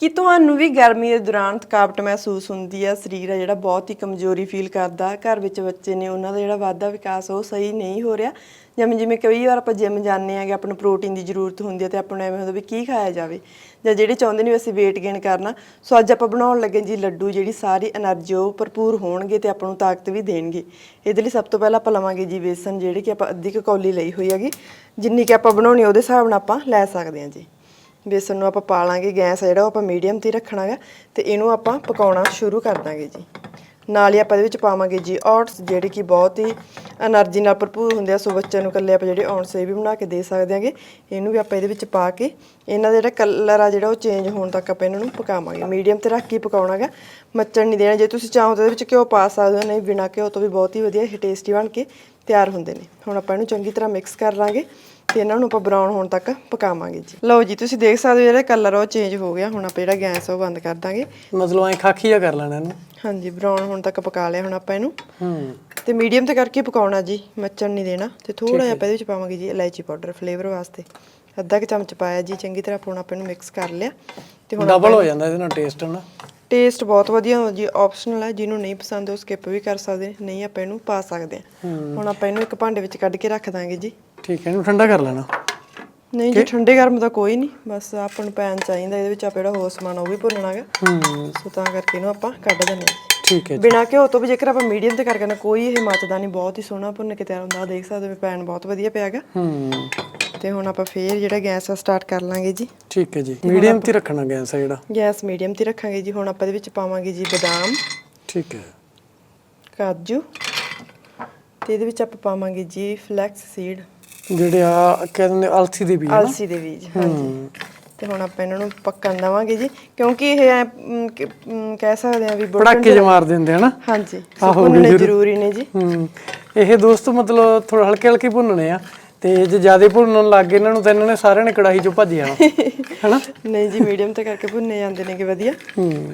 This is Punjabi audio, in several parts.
ਕਿ ਤੁਹਾਨੂੰ ਵੀ ਗਰਮੀ ਦੇ ਦੌਰਾਨ ਥਕਾਵਟ ਮਹਿਸੂਸ ਹੁੰਦੀ ਆ? ਸਰੀਰ ਆ ਜਿਹੜਾ ਬਹੁਤ ਹੀ ਕਮਜ਼ੋਰੀ ਫੀਲ ਕਰਦਾ। ਘਰ ਵਿੱਚ ਬੱਚੇ ਨੇ ਉਹਨਾਂ ਦਾ ਜਿਹੜਾ ਵਾਧਾ ਵਿਕਾਸ ਉਹ ਸਹੀ ਨਹੀਂ ਹੋ ਰਿਹਾ। ਜਿਵੇਂ ਜਿਵੇਂ ਕਈ ਵਾਰ ਆਪਾਂ ਜਿੰਮ ਜਾਂਦੇ ਆਂਗੇ ਆਪਾਂ ਨੂੰ ਪ੍ਰੋਟੀਨ ਦੀ ਜ਼ਰੂਰਤ ਹੁੰਦੀ ਹੈ ਤੇ ਆਪਾਂ ਨੂੰ ਐਵੇਂ ਹੁੰਦਾ ਵੀ ਕੀ ਖਾਇਆ ਜਾਵੇ? ਜਾਂ ਜਿਹੜੇ ਚਾਹੁੰਦੇ ਨੇ ਅਸੀਂ weight gain ਕਰਨਾ, ਸੋ ਅੱਜ ਆਪਾਂ ਬਣਾਉਣ ਲੱਗੇ ਜੀ ਲੱਡੂ, ਜਿਹੜੀ ਸਾਰੀ એનર્ਜੀ ਉਹ ਭਰਪੂਰ ਹੋਣਗੇ ਤੇ ਆਪਾਂ ਨੂੰ ਤਾਕਤ ਵੀ ਦੇਣਗੇ। ਇਹਦੇ ਲਈ ਸਭ ਤੋਂ ਪਹਿਲਾਂ ਆਪਾਂ ਲਵਾਂਗੇ ਜੀ ਬੇਸਨ, ਜਿਹੜੇ ਕਿ ਆਪਾਂ ਅੱਧੀ ਕੌਲੀ ਲਈ ਹੋਈ ਹੈਗੀ। ਜਿੰਨੀ ਕਿ ਆਪਾਂ ਬਣਾਉਣੀ ਉਹਦੇ ਹਿਸਾਬ ਨਾਲ ਆਪਾਂ ਲੈ ਸਕਦੇ ਹਾਂ ਜੀ। ਬੇਸਨ ਨੂੰ ਆਪਾਂ ਪਾ ਲਾਂਗੇ ਗੈਸ ਆ ਜਿਹੜਾ ਉਹ ਆਪਾਂ ਮੀਡੀਅਮ ਤੇ ਰੱਖਣਾ ਰੱਖਣਾਗਾ ਤੇ ਇਹਨੂੰ ਆਪਾਂ ਪਕਾਉਣਾ ਸ਼ੁਰੂ ਕਰ ਦਾਂਗੇ ਜੀ। ਨਾਲ ਹੀ ਆਪਾਂ ਇਹਦੇ ਵਿੱਚ ਪਾਵਾਂਗੇ ਜੀ ਔਟਸ ਜਿਹੜੇ ਕਿ ਬਹੁਤ ਹੀ એનર્ਜੀ ਨਾਲ ਭਰਪੂਰ ਹੁੰਦੇ ਆ, ਸੋ ਬੱਚਿਆਂ ਨੂੰ ਇਕੱਲੇ ਆਪਾਂ ਜਿਹੜੇ ਔਟਸ ਇਹ ਵੀ ਬਣਾ ਕੇ ਦੇ ਸਕਦੇ ਆਂਗੇ। ਇਹਨੂੰ ਵੀ ਆਪਾਂ ਇਹਦੇ ਵਿੱਚ ਪਾ ਕੇ ਇਹਨਾਂ ਦਾ ਜਿਹੜਾ ਕਲਰ ਆ ਜਿਹੜਾ ਉਹ ਚੇਂਜ ਹੋਣ ਤੱਕ ਆਪਾਂ ਇਹਨਾਂ ਨੂੰ ਪਕਾਵਾਂਗੇ। ਮੀਡੀਅਮ ਤੇ ਰੱਖ ਕੇ ਪਕਾਉਣਾਗਾ। ਮੱਚਣ ਨਹੀਂ ਦੇਣਾ। ਜੇ ਤੁਸੀਂ ਚਾਹੋ ਤਾਂ ਇਹਦੇ ਵਿੱਚ ਘਿਓ ਪਾ ਸਕਦੇ ਹੋ, ਨਹੀਂ ਬਿਨਾ ਘਿਓ ਤੋਂ ਵੀ ਬਹੁਤ ਹੀ ਵਧੀਆ ਇਹ ਟੇਸਟੀ ਬਣ ਕੇ ਤਿਆਰ ਹੁੰਦੇ ਨੇ। ਹੁਣ ਆਪਾਂ ਇਹਨੂੰ ਚੰਗੀ ਤਰ੍ਹਾਂ ਮਿਕਸ ਕਰ ਲਾਂਗੇ। ਤੇ ਇਹਨਾਂ ਨੂੰ ਆਪਾਂ ਬਰਾਊਨ ਹੋਣ ਤੱਕ ਪਕਾਵਾਂਗੇ ਜੀ। ਲਓ ਜੀ ਤੁਸੀਂ ਦੇਖ ਸਕਦੇ ਹੋ ਜਿਹੜਾ ਕਲਰ ਉਹ ਚੇਂਜ ਹੋ ਗਿਆ। ਹੁਣ ਆਪਾਂ ਜਿਹੜਾ ਗੈਸ ਉਹ ਬੰਦ ਕਰ ਦਾਂਗੇ। ਮਤਲਬ ਐ ਖਾਖੀ ਜਿਹਾ ਕਰ ਲੈਣਾ ਇਹਨੂੰ। ਹਾਂਜੀ ਬਰਾਊਨ ਹੋਣ ਤੱਕ ਪਕਾ ਲਿਆ ਹੁਣ ਆਪਾਂ ਇਹਨੂੰ। ਹੂੰ। ਤੇ ਮੀਡੀਅਮ ਤੇ ਕਰਕੇ ਪਕਾਉਣਾ ਜੀ ਮੱਚਣ ਨਹੀਂ ਦੇਣਾ। ਤੇ ਥੋੜਾ ਜਿਹਾ ਆਪਾਂ ਇਹਦੇ ਵਿੱਚ ਪਾਵਾਂਗੇ ਜੀ ਇਲਾਇਚੀ ਪਾਊਡਰ ਫਲੇਵਰ ਵਾਸਤੇ। ਅੱਧਾ ਕੁ ਚਮਚ ਪਾਇਆ ਜੀ ਚੰਗੀ ਤਰ੍ਹਾਂ ਪਾਉਣਾ ਆਪਾਂ ਇਹਨੂੰ ਮਿਕਸ ਕਰ ਲਿਆ। ਤੇ ਹੁਣ ਡਬਲ ਹੋ ਜਾਂਦਾ ਇਹਦੇ ਨਾਲ ਟੇਸਟ ਨਾ ਟੇਸਟ ਬਹੁਤ ਵਧੀਆ ਹੁੰਦਾ ਜੀ ਆਪਸ਼ਨਲ ਹੈ। ਜਿਹਨੂੰ ਨਹੀਂ ਪਸੰਦ ਉਹ ਸਕਿਪ ਵੀ ਕਰ ਸਕਦੇ ਨਹੀਂ ਆਪਾਂ ਇਹਨੂੰ ਪਾ ਸਕਦੇ ਹਾਂ। ਹੁਣ ਆਪਾਂ ਇਹਨੂੰ ਇੱਕ ਭਾਂਡੇ ਵਿੱਚ ਕੱਢ ਕੇ ਰੱਖ ਦਾਂਗੇ ਜੀ। ਠੀਕ ਹੈ ਇਹਨੂੰ ਠੰਡਾ ਕਰ ਲੈਣਾ। ਨਹੀਂ ਜੀ ਠੰਡੇ ਗਰਮ ਦਾ ਕੋਈ ਨਹੀਂ ਬਸ ਆਪਾਂ ਨੂੰ ਪੈਨ ਚਾਹੀਦਾ ਇਹਦੇ ਵਿੱਚ ਆਪਾਂ ਜਿਹੜਾ ਹੋਰ ਸਮਾਨ ਉਹ ਵੀ ਭੁੰਨਣਾਗਾ ਹੂੰ। ਸੋ ਤਾਂ ਕਰਕੇ ਇਹਨੂੰ ਆਪਾਂ ਕੱਢ ਦਿੰਦੇ ਹਾਂ। ਠੀਕ ਹੈ ਜੀ। ਬਿਨਾ ਘਿਓ ਤੋਂ ਵੀ ਜੇਕਰ ਆਪਾਂ ਮੀਡੀਅਮ ਤੇ ਕਰਕੇ ਨਾ ਕੋਈ ਇਹ ਮੱਚਦਾ ਨਹੀਂ ਬਹੁਤ ਹੀ ਸੋਹਣਾ ਭੁੰਨ ਕੇ ਤਿਆਰ ਹੁੰਦਾ ਦੇਖ ਸਕਦੇ ਹੋ ਪੈਨ ਬਹੁਤ ਵਧੀਆ ਪਿਆ ਹੈਗਾ। ਹੂੰ। ਤੇ ਹੁਣ ਆਪਾਂ ਫੇਰ ਜਿਹੜਾ ਗੈਸ ਆ ਸਟਾਰਟ ਕਰ ਲਾਂਗੇ ਜੀ। ਠੀਕ ਹੈ ਜੀ। ਮੀਡੀਅਮ ਤੇ ਰੱਖਣਾ ਗੈਸ ਆ ਜਿਹੜਾ। ਗੈਸ ਮੀਡੀਅਮ ਤੇ ਰੱਖਾਂਗੇ ਜੀ। ਹੁਣ ਆਪਾਂ ਇਹਦੇ ਵਿੱਚ ਪਾਵਾਂਗੇ ਜੀ ਬਦਾਮ ਠੀਕ ਹੈ। ਕਾਜੂ ਤੇ ਇਹਦੇ ਵਿੱਚ ਆਪਾਂ ਪਾਵਾਂਗੇ ਜੀ ਫਲੈਕਸ ਸੀਡ ਜਿਹੜੇ ਆ ਕਹਿੰਦੇ ਨੇ ਅਲਸੀ ਦੇ ਬੀਜ ਨਾ ਅਲਸੀ ਦੇ ਬੀਜ ਹਾਂਜੀ। ਤੇ ਹੁਣ ਆਪਾਂ ਇਹਨਾਂ ਨੂੰ ਪੱਕਣ ਦੇਵਾਂਗੇ ਜੀ ਕਿਉਂਕਿ ਇਹ ਐਂ, ਮ, ਕਿ, ਮ, ਕਹਿ ਸਕਦੇ ਆ ਵੀ ਬੁੜਕਣ ਪੜਾਕੇ ਮਾਰ ਦਿੰਦੇ ਹਨਾ? ਹਾਂਜੀ ਆਹੋ, ਭੁੰਨਣੇ ਜ਼ਰੂਰੀ ਨੇ ਜੀ। ਹੂੰ। ਇਹ ਦੋਸਤ ਮਤਲਬ ਥੋੜਾ ਹਲਕੇ ਹਲਕੇ ਭੁੰਨਣੇ ਆ ਤੇ ਜੇ ਜ਼ਿਆਦਾ ਭੁੰਨਣ ਲੱਗ ਗਏ ਇਹਨਾਂ ਨੂੰ ਤਾਂ ਇਹਨਾਂ ਨੇ ਸਾਰਿਆਂ ਨੇ ਕੜਾਹੀ ਚੋਂ ਭੱਜ ਜਾਣਾ ਹਨਾ? ਨਹੀਂ ਜੀ ਮੀਡੀਅਮ ਤੇ ਕਰਕੇ ਭੁੰਨੇ ਜਾਂਦੇ ਨੇਗੇ ਵਧੀਆ।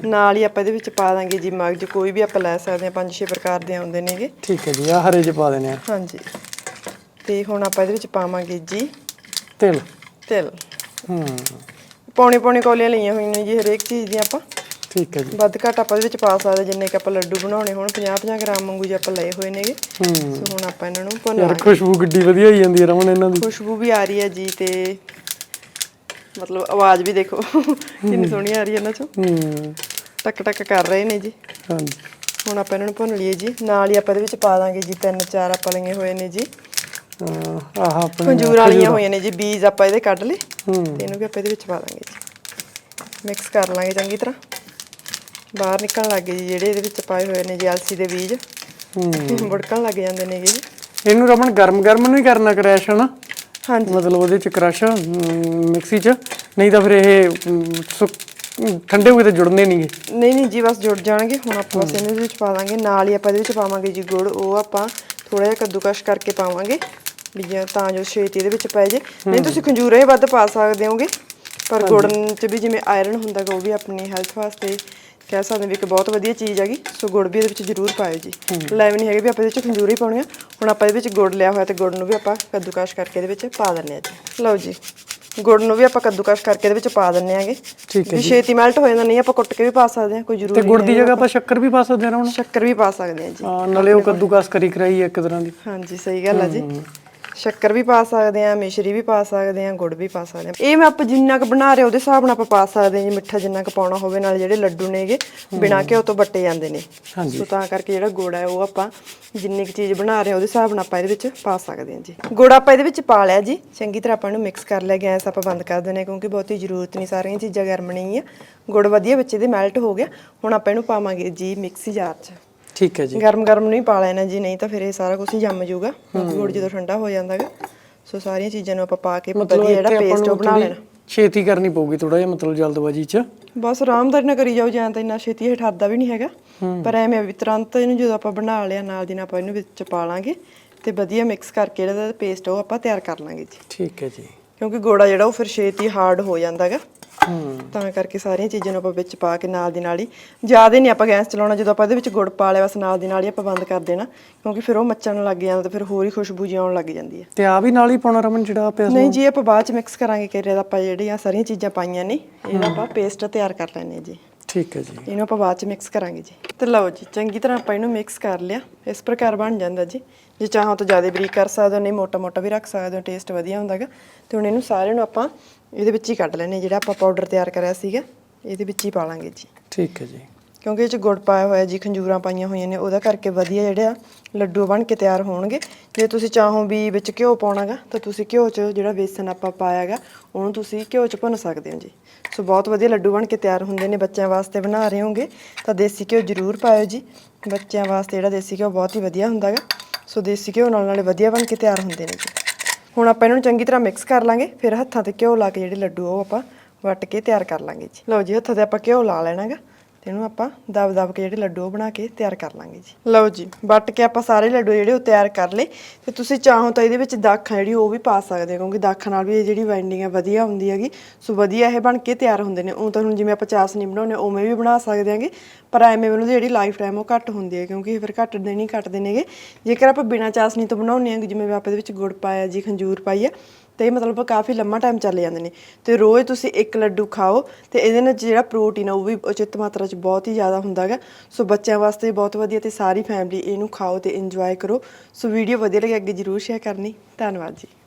ਨਾਲ ਹੀ ਆਪਾਂ ਇਹਦੇ ਵਿੱਚ ਪਾ ਦਾਂਗੇ ਜੀ ਮਗਜ ਕੋਈ ਵੀ ਆਪਾਂ ਲੈ ਸਕਦੇ ਆ ਪੰਜ ਛੇ ਪ੍ਰਕਾਰ ਦੇ ਆਉਂਦੇ ਨੇਗੇ। ਠੀਕ ਹੈ ਜੀ ਆ ਹਰੇ ਚ ਪਾ ਦੇਣੇ ਆ। ਹਾਂਜੀ। ਤੇ ਹੁਣ ਆਪਾਂ ਇਹਦੇ ਵਿੱਚ ਪਾਵਾਂਗੇ ਜੀ ਤਿਲ। ਤਿਲ। ਹੂੰ। ਪੌਣੇ ਪੌਣੇ ਕੌਲੀਆਂ ਲਈਆਂ ਹੋਈਆਂ ਨੇ ਜੀ ਹਰੇਕ ਚੀਜ਼ ਦੀਆਂ ਆਪਾਂ। ਠੀਕ ਹੈ ਜੀ। ਵੱਧ ਘੱਟ ਆਪਾਂ ਇਹਦੇ ਵਿੱਚ ਪਾ ਸਕਦੇ ਜਿੰਨੇ ਕਿ ਆਪਾਂ ਲੱਡੂ ਬਣਾਉਣੇ ਹੋਣ 50 50 ਗ੍ਰਾਮ ਵਾਂਗੂ ਜੇ ਆਪਾਂ ਲਏ ਹੋਏ ਨੇਗੇ। ਹੂੰ। ਸੋ ਹੁਣ ਆਪਾਂ ਇਹਨਾਂ ਨੂੰ ਭੁੰਨ ਯਾਰ ਖੁਸ਼ਬੂ ਗੱਡੀ ਵਧੀਆ ਹੀ ਜਾਂਦੀ ਹੈ ਰਮਨ ਇਹਨਾਂ ਦੀ। ਖੁਸ਼ਬੂ ਵੀ ਆ ਰਹੀ ਹੈ ਜੀ ਤੇ ਮਤਲਬ ਆਵਾਜ਼ ਵੀ ਦੇਖੋ ਕਿੰਨੀ ਸੋਹਣੀ ਆ ਰਹੀ ਹੈ ਇਹਨਾਂ ਚੋਂ। ਹੂੰ। ਟਕ ਟਕ ਕਰ ਰਹੇ ਨੇ ਜੀ। ਹਾਂਜੀ। ਹੁਣ ਆਪਾਂ ਇਹਨਾਂ ਨੂੰ ਭੁੰਨ ਲਈਏ ਜੀ। ਨਾਲ ਹੀ ਆਪਾਂ ਇਹਦੇ ਵਿੱਚ ਪਾ ਦਾਂਗੇ ਜੀ ਤਿੰਨ ਚਾਰ ਆਪਾਂ ਲਈਏ ਹੋਏ ਨੇ ਜੀ। ਅਹ ਆਹ ਆਪਣੇ ਖੰਜੂਰ ਵਾਲੀਆਂ ਹੋਈਆਂ ਨੇ ਜੀ ਬੀਜ ਆਪਾਂ ਇਹਦੇ ਕੱਢ ਲਏ। ਹੂੰ। ਤੇ ਇਹਨੂੰ ਵੀ ਆਪਾਂ ਇਹਦੇ ਵਿੱਚ ਪਾ ਦਾਂਗੇ ਜੀ। ਮਿਕਸ ਕਰ ਲਾਂਗੇ ਚੰਗੀ ਤਰ੍ਹਾਂ। ਬਾਹਰ ਨਿਕਲਣ ਲੱਗ ਗਏ ਜੀ ਜਿਹੜੇ ਇਹਦੇ ਵਿੱਚ ਪਾਏ ਹੋਏ ਨੇ ਜੀ ਅਲਸੀ ਦੇ ਬੀਜ। ਹੂੰ। ਬੁੜਕਣ ਲੱਗ ਜਾਂਦੇ ਨੇਗੇ ਜੀ। ਇਹਨੂੰ ਰਮਨ ਗਰਮ ਗਰਮ ਨੂੰ ਹੀ ਕਰਨਾ ਕ੍ਰੈਸ਼ ਹਨਾ? ਹਾਂਜੀ। ਮਤਲਬ ਉਹਦੇ ਚ ਕ੍ਰਸ਼ ਮਿਕਸੀ ਚ। ਨਹੀਂ ਤਾਂ ਫਿਰ ਇਹ ਅਮ, ਸੁੱਕ- ਠੰਡੇ ਹੋਏ ਤਾਂ ਜੁੜਨੇ ਨਹੀਂਗੇ ਨਹੀਂ ਨਹੀਂ ਜੀ ਬਸ ਜੁੜ ਜਾਣਗੇ। ਹੁਣ ਆਪਾਂ ਬਸ ਇਹਨੂੰ ਇਹਦੇ ਵਿੱਚ ਪਾ ਦਾਂਗੇ। ਨਾਲ ਹੀ ਆਪਾਂ ਇਹਦੇ ਵਿੱਚ ਪਾਵਾਂਗੇ ਜੀ ਗੁੜ। ਉਹ ਆਪਾਂ ਥੋੜਾ ਜਿਹਾ ਕੱਦੂਕਸ਼ ਕਰਕੇ ਪਾਵਾਂਗੇ। ਵੀ ਜਾਂ ਤਾਂ ਜੋ ਛੇਤੀ ਇਹਦੇ ਵਿੱਚ ਪੈ ਜੇ। ਨਹੀਂ ਤੁਸੀਂ ਖੰਜੂਰੇ ਵੱਧ ਪਾ ਸਕਦੇ ਹੋਗੇ। ਪਰ ਗੁੜ ਚ ਵੀ ਜਿਵੇਂ ਆਇਰਨ ਹੁੰਦਾ ਗਾ ਉਹ ਵੀ ਆਪਣੀ ਹੈਲਥ ਵਾਸਤੇ ਕਹਿ ਸਕਦੇ ਵੀ ਇੱਕ ਬਹੁਤ ਵਧੀਆ ਚੀਜ਼ ਹੈਗੀ। ਸੋ ਗੁੜ ਵੀ ਇਹਦੇ ਵਿੱਚ ਜ਼ਰੂਰ ਪਾਇਓ ਜੀ। ਲੈ ਵੀ ਨਹੀਂ ਹੈਗੇ ਵੀ ਆਪਾਂ ਇਹਦੇ ਵਿੱਚ ਖੰਜੂਰੇ ਹੀ ਪਾਉਣੇ ਆ। ਹੁਣ ਆਪਾਂ ਇਹਦੇ ਵਿੱਚ ਗੁੜ ਲਿਆ ਹੋਇਆ ਤੇ ਗੁੜ ਨੂੰ ਵੀ ਆਪਾਂ ਕੱਦੂਕਸ਼ ਕਰਕੇ ਇਹਦੇ ਵਿੱਚ ਪਾ ਦਿੰਨੇ ਆ ਜੀ। ਲਓ ਜੀ ਗੁੜ ਨੂੰ ਵੀ ਆਪਾਂ ਕੱਦੂਕਸ਼ ਕਰਕੇ ਇਹਦੇ ਵਿੱਚ ਪਾ ਦਿੰਨੇ ਆਗੇ ਠੀਕ ਵੀ ਛੇਤੀ ਮੈਲਟ ਹੋ ਜਾਂਦਾ ਨਹੀਂ ਆਪਾਂ ਕੁੱਟ ਕੇ ਵੀ ਪਾ ਸਕਦੇ ਹਾਂ ਕੋਈ ਤੇ ਜ਼ਰੂਰੀ ਗੁੜ ਦੀ ਜਗ੍ਹਾ ਆਪਾਂ। ਸ਼ੱਕਰ ਵੀ ਪਾ ਸਕਦੇ ਹਾਂ ਰਮਨ ਸ਼ੱਕਰ ਵੀ ਪਾ ਸਕਦੇ ਹਾਂ ਜੀ। ਹਾਂ ਨਾਲੇ ਉਹ ਕੱਦੂਕਸ ਕਰੀ ਕਰਾਈ ਹੈ ਇੱਕ ਤਰ੍ਹਾਂ ਦੀ। ਹਾਂਜੀ ਸਹੀ ਗੱਲ ਆ ਜੀ। ਸ਼ੱਕਰ ਵੀ ਪਾ ਸਕਦੇ ਆ ਮਿਸ਼ਰੀ ਵੀ ਪਾ ਸਕਦੇ ਆ ਗੁੜ ਵੀ ਪਾ ਸਕਦੇ ਆ ਇਹ ਮੈਂ ਆਪਾਂ ਜਿੰਨਾ ਕੁ ਬਣਾ ਰਹੇ ਉਹਦੇ ਹਿਸਾਬ ਨਾਲ ਆਪਾਂ ਪਾ ਸਕਦੇ ਹਾਂ ਜੀ ਮਿੱਠਾ ਜਿੰਨਾ ਕੁ ਪਾਉਣਾ ਹੋਵੇ ਨਾਲ ਜਿਹੜੇ ਲੱਡੂ ਨੇਗੇ ਬਿਨਾਂ ਘਿਓ ਤੋਂ ਵੱਟੇ ਜਾਂਦੇ ਨੇ। ਹਾਂਜੀ। ਸੋ ਤਾਂ ਕਰਕੇ ਜਿਹੜਾ ਗੁੜ ਹੈ ਉਹ ਆਪਾਂ ਜਿੰਨੀ ਕੁ ਚੀਜ਼ ਬਣਾ ਰਹੇ ਹਾਂ ਉਹਦੇ ਹਿਸਾਬ ਨਾਲ ਆਪਾਂ ਇਹਦੇ ਵਿੱਚ ਪਾ ਸਕਦੇ ਹਾਂ ਜੀ। ਗੁੜ ਆਪਾਂ ਇਹਦੇ ਵਿੱਚ ਪਾ ਲਿਆ ਜੀ। ਚੰਗੀ ਤਰ੍ਹਾਂ ਆਪਾਂ ਇਹਨੂੰ ਮਿਕਸ ਕਰ ਲਿਆ ਗੈਸ ਆਪਾਂ ਬੰਦ ਕਰ ਦਿੰਦੇ ਹਾਂ ਕਿਉਂਕਿ ਬਹੁਤੀ ਜ਼ਰੂਰਤ ਨਹੀਂ ਸਾਰੀਆਂ ਚੀਜ਼ਾਂ ਗਰਮ ਨਹੀਂ ਆ। ਗੁੜ ਵਧੀਆ ਵਿੱਚ ਇਹਦੇ ਮੈਲਟ ਹੋ ਗਿਆ। ਹੁਣ ਆਪਾਂ ਇਹਨੂੰ ਪਾਵਾਂਗੇ ਜੀ ਮਿਕਸੀ ਜਾਰ 'ਚ। ਠੀਕ ਹੈ ਜੀ। ਗਰਮ ਗਰਮ ਨਹੀਂ ਪਾ ਲੈਣਾ ਜੀ ਨਹੀਂ ਤਾਂ ਫਿਰ ਇਹ ਸਾਰਾ ਕੁਝ ਹੀ ਜੰਮ ਜਾਊਗਾ। ਗੁੜ ਜਦੋਂ ਠੰਡਾ ਹੋ ਜਾਂਦਾਗਾ ਸੋ ਸਾਰੀਆਂ ਚੀਜ਼ਾਂ ਨੂੰ ਆਪਾਂ ਪਾ ਕੇ ਵਧੀਆ ਜਿਹੜਾ ਪੇਸਟ ਉਹ ਬਣਾ ਲੈਣਾ। ਛੇਤੀ ਕਰਨੀ ਪਊਗੀ ਥੋੜਾ ਜਿਹਾ ਮਤਲਬ ਜਲਦਬਾਜੀ ਚ। ਬਸ ਆਰਾਮਦਾਰੀ ਨਾਲ ਕਰੀ ਜਾਓ ਜਾਂ ਤਾਂ ਇੰਨਾ ਛੇਤੀ ਠਰਦਾ ਵੀ ਨਹੀਂ ਹੈਗਾ। ਪਰ ਐਵੇਂ ਵੀ ਤੁਰੰਤ ਇਹਨੂੰ ਜਦੋਂ ਆਪਾਂ ਬਣਾ ਲਿਆ ਨਾਲ ਦੀ ਨਾਲ ਆਪਾਂ ਇਹਨੂੰ ਵਿੱਚ ਪਾ ਲਾਂਗੇ ਤੇ ਵਧੀਆ ਮਿਕਸ ਕਰਕੇ ਇਹਦਾ ਪੇਸਟ ਉਹ ਆਪਾਂ ਤਿਆਰ ਕਰ ਲਾਂਗੇ ਜੀ। ਠੀਕ ਹੈ ਜੀ। ਕਿਉਂਕਿ ਗੋੜਾ ਜਿਹੜਾ ਉਹ ਫਿਰ ਛੇਤੀ ਹਾਰਡ ਹੋ ਜਾਂਦਾਗਾ। ਤਾਂ ਕਰਕੇ ਸਾਰੀਆਂ ਚੀਜ਼ਾਂ ਨੂੰ ਆਪਾਂ ਵਿੱਚ ਪਾ ਕੇ ਨਾਲ ਦੀ ਨਾਲ ਹੀ ਜ਼ਿਆਦਾ ਨਹੀਂ ਆਪਾਂ ਗੈਸ ਚਲਾਉਣਾ ਜਦੋਂ ਆਪਾਂ ਇਹਦੇ ਵਿੱਚ ਗੁੜ ਪਾ ਲਿਆ ਬਸ ਨਾਲ ਦੀ ਨਾਲ ਹੀ ਆਪਾਂ ਬੰਦ ਕਰ ਦੇਣਾ ਕਿਉਂਕਿ ਫਿਰ ਉਹ ਮੱਚਣ ਲੱਗ ਜਾਂਦਾ ਤੇ ਫਿਰ ਹੋਰ ਹੀ ਖੁਸ਼ਬੂ ਜਿਹੀ ਆਉਣ ਲੱਗ ਜਾਂਦੀ ਹੈ। ਤੇ ਆ ਵੀ ਨਾਲ ਹੀ ਪਾਉਣਾ ਰਮਨ ਜਿਹੜਾ ਪਿਆ ਨਹੀਂ ਜੀ ਆਪਾਂ ਬਾਅਦ ਚ ਮਿਕਸ ਕਰਾਂਗੇ ਕਿ ਇਹਦਾ ਆਪਾਂ ਜਿਹੜੀਆਂ ਸਾਰੀਆਂ ਚੀਜ਼ਾਂ ਪਾਈਆਂ ਨੇ ਇਹਦਾ ਆਪਾਂ ਪੇਸਟ ਤਿਆਰ ਕਰ ਲੈਣੇ ਜੀ। ਠੀਕ ਹੈ ਜੀ। ਇਹਨੂੰ ਆਪਾਂ ਬਾਅਦ ਚ ਮਿਕਸ ਕਰਾਂਗੇ ਜੀ। ਤੇ ਲਓ ਜੀ ਚੰਗੀ ਤਰ੍ਹਾਂ ਆਪਾਂ ਇਹਨੂੰ ਮਿਕਸ ਕਰ ਲਿਆ ਇਸ ਪ੍ਰਕਾਰ ਬਣ ਜਾਂਦਾ ਜੀ। ਜੇ ਚਾਹੋ ਤਾਂ ਜ਼ਿਆਦਾ ਬਰੀਕ ਕਰ ਸਕਦੇ ਹੋ ਨਹੀਂ ਮੋਟਾ ਮੋਟਾ ਵੀ ਰੱਖ ਸਕਦੇ ਹੋ ਟੇਸਟ ਵਧੀਆ ਹੁੰਦਾਗਾ। ਤੇ ਹੁਣ ਇਹਨੂੰ ਸਾਰਿਆਂ ਨੂੰ ਆਪਾਂ ਇਹਦੇ ਵਿੱਚ ਹੀ ਕੱਢ ਲੈਣੇ ਜਿਹੜਾ ਆਪਾਂ ਪਾਊਡਰ ਤਿਆਰ ਕਰਿਆ ਸੀਗਾ ਇਹਦੇ ਵਿੱਚ ਹੀ ਪਾ ਲਾਂਗੇ ਜੀ। ਠੀਕ ਹੈ ਜੀ। ਕਿਉਂਕਿ ਇਹ ਚ ਗੁੜ ਪਾਇਆ ਹੋਇਆ ਜੀ ਖੰਜੂਰਾਂ ਪਾਈਆਂ ਹੋਈਆਂ ਨੇ ਉਹਦਾ ਕਰਕੇ ਵਧੀਆ ਜਿਹੜੇ ਲੱਡੂ ਬਣ ਕੇ ਤਿਆਰ ਹੋਣਗੇ। ਜੇ ਤੁਸੀਂ ਚਾਹੋ ਵੀ ਵਿੱਚ ਘਿਓ ਪਾਉਣਾਗਾ ਤਾਂ ਤੁਸੀਂ ਘਿਓ 'ਚ ਜਿਹੜਾ ਵੇਸਣ ਆਪਾਂ ਪਾਇਆਗਾ ਉਹਨੂੰ ਤੁਸੀਂ ਘਿਓ 'ਚ ਭੁੰਨ ਸਕਦੇ ਹੋ ਜੀ। ਸੋ ਬਹੁਤ ਵਧੀਆ ਲੱਡੂ ਬਣ ਕੇ ਤਿਆਰ ਹੁੰਦੇ ਨੇ ਬੱਚਿਆਂ ਵਾਸਤੇ ਬਣਾ ਰਹੇ ਹੋਗੇ ਤਾਂ ਦੇਸੀ ਘਿਓ ਜ਼ਰੂਰ ਪਾਇਓ ਜੀ। ਬੱਚਿਆਂ ਵਾਸਤੇ ਜਿਹੜਾ ਦੇਸੀ ਘਿਓ ਬਹੁਤ ਹੀ ਵਧੀਆ ਹੁੰਦਾਗਾ ਸੋ ਦੇਸੀ ਘਿਓ ਨਾਲ ਨਾਲੇ ਵਧੀਆ ਬਣ ਕੇ ਤਿਆਰ ਹੁੰਦੇ ਨੇ ਜੀ। ਹੁਣ ਆਪਾਂ ਇਹਨਾਂ ਨੂੰ ਚੰਗੀ ਤਰ੍ਹਾਂ ਮਿਕਸ ਕਰ ਲਾਂਗੇ, ਫਿਰ ਹੱਥਾਂ ਤੇ ਘਿਓ ਲਾ ਕੇ ਜਿਹੜੇ ਲੱਡੂ ਉਹ ਆਪਾਂ ਵੱਟ ਕੇ ਤਿਆਰ ਕਰ ਲਾਂਗੇ ਜੀ। ਲਓ ਜੀ, ਹੱਥਾਂ ਤੇ ਆਪਾਂ ਘਿਓ ਲਾ ਲੈਣਾਗਾ। ਤੇ ਇਹਨੂੰ ਆਪਾਂ ਦਬ ਦਬ ਕੇ ਜਿਹੜੇ ਲੱਡੂ ਉਹ ਬਣਾ ਕੇ ਤਿਆਰ ਕਰ ਲਾਂਗੇ ਜੀ। ਲਓ ਜੀ ਵੱਟ ਕੇ ਆਪਾਂ ਸਾਰੇ ਲੱਡੂ ਜਿਹੜੇ ਉਹ ਤਿਆਰ ਕਰ ਲਏ। ਤੇ ਤੁਸੀਂ ਚਾਹੋ ਤਾਂ ਇਹਦੇ ਵਿੱਚ ਦਾਖਾਂ ਜਿਹੜੀ ਉਹ ਵੀ ਪਾ ਸਕਦੇ ਹੋ ਕਿਉਂਕਿ ਦਾਖਾਂ ਨਾਲ ਵੀ ਇਹ ਜਿਹੜੀ ਬਾਈਂਡਿੰਗ ਹੈ ਵਧੀਆ ਹੁੰਦੀ ਹੈਗੀ। ਸੋ ਵਧੀਆ ਇਹ ਬਣ ਕੇ ਤਿਆਰ ਹੁੰਦੇ ਨੇ। ਉਹ ਤਾਂ ਹੁਣ ਜਿਵੇਂ ਆਪਾਂ ਚਾਸਨੀ ਬਣਾਉਂਦੇ ਹਾਂ, ਉਵੇਂ ਵੀ ਬਣਾ ਸਕਦੇ ਹਾਂਗੇ। ਪਰ ਐਵੇਂ ਉਹਨਾਂ ਜਿਹੜੀ ਲਾਈਫ ਟਾਈਮ ਉਹ ਘੱਟ ਹੁੰਦੀ ਹੈ ਕਿਉਂਕਿ ਇਹ ਫਿਰ ਘੱਟ ਦਿਨ ਹੀ ਕੱਟਦੇ ਨੇਗੇ। ਜੇਕਰ ਆਪਾਂ ਬਿਨਾਂ ਚਾਸਨੀ ਤੋਂ ਬਣਾਉਂਦੇ ਹਾਂ ਜਿਵੇਂ ਆਪਾਂ ਇਹਦੇ ਵਿੱਚ ਗੁੜ ਪਾਇਆ ਜੀ ਖੰਜੂਰ ਪਾਈ ਆ ਤੇ ਇਹ ਮਤਲਬ ਕਾਫੀ ਲੰਮਾ ਟਾਈਮ ਚੱਲ ਜਾਂਦੇ ਨੇ। ਤੇ ਰੋਜ਼ ਤੁਸੀਂ ਇੱਕ ਲੱਡੂ ਖਾਓ ਤੇ ਇਹਦੇ ਨਾਲ ਜਿਹੜਾ ਪ੍ਰੋਟੀਨ ਆ ਉਹ ਵੀ ਉਚਿਤ ਮਾਤਰਾ 'ਚ ਬਹੁਤ ਹੀ ਜ਼ਿਆਦਾ ਹੁੰਦਾ ਹੈਗਾ। ਸੋ ਬੱਚਿਆਂ ਵਾਸਤੇ ਬਹੁਤ ਵਧੀਆ ਤੇ ਸਾਰੀ ਫੈਮਿਲੀ ਇਹਨੂੰ ਖਾਓ ਤੇ ਇੰਜੋਏ ਕਰੋ। ਸੋ ਵੀਡੀਓ ਵਧੀਆ ਲੱਗੇ ਅੱਗੇ ਜਰੂਰ ਸ਼ੇਅਰ ਕਰਨੀ। ਧੰਨਵਾਦ ਜੀ।